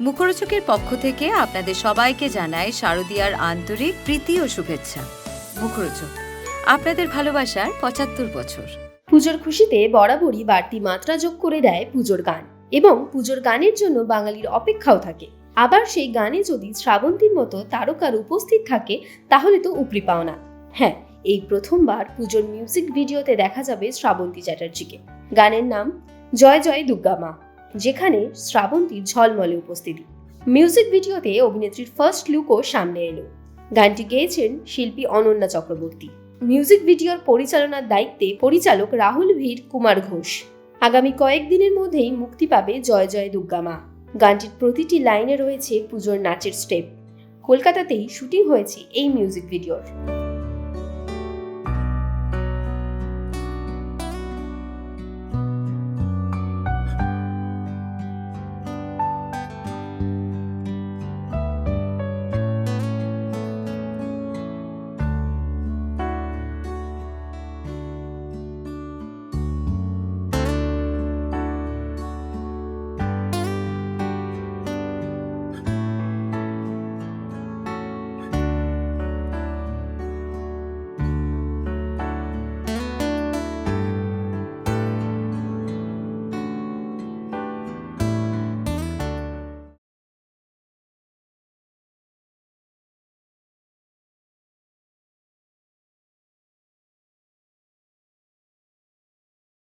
মুখরোচকের পক্ষ থেকে আপনাদের সবাইকে জানায় শারদীয়ার আন্তরিক প্রীতি ও শুভেচ্ছা। মুখরোচক, আপনাদের ভালোবাসার পঁচাত্তর বছর। পুজোর খুশিতে বরাবরই বাড়তি মাত্রা যোগ করে দেয় পুজোর গান এবং পুজোর গানের জন্য বাঙালির অপেক্ষাও থাকে। আবার সেই গানে যদি শ্রাবন্তীর মতো তারকার উপস্থিত থাকে, তাহলে তো উপরি পাওনা হ্যাঁ এই প্রথমবার পুজোর মিউজিক ভিডিওতে দেখা যাবে শ্রাবন্তী চ্যাটার্জিকে। গানের নাম জয় জয় দুর্গা মা। যেখানে শ্রাবন্তীর ঝলমলে উপস্থিতি। মিউজিক ভিডিওতে অভিনেত্রীর ফার্স্ট লুকও সামনে এলো। গানটি গেয়েছেন শিল্পী অনন্যা চক্রবর্তী। মিউজিক ভিডিওর পরিচালনার দায়িত্বে পরিচালক রাহুল ভীর কুমার ঘোষ। আগামী কয়েকদিনের মধ্যেই মুক্তি পাবে জয় জয় দুর্গা মা। গানটির প্রতিটি লাইনে রয়েছে পুজোর নাচের স্টেপ। কলকাতাতেই শুটিং হয়েছে এই মিউজিক ভিডিওর।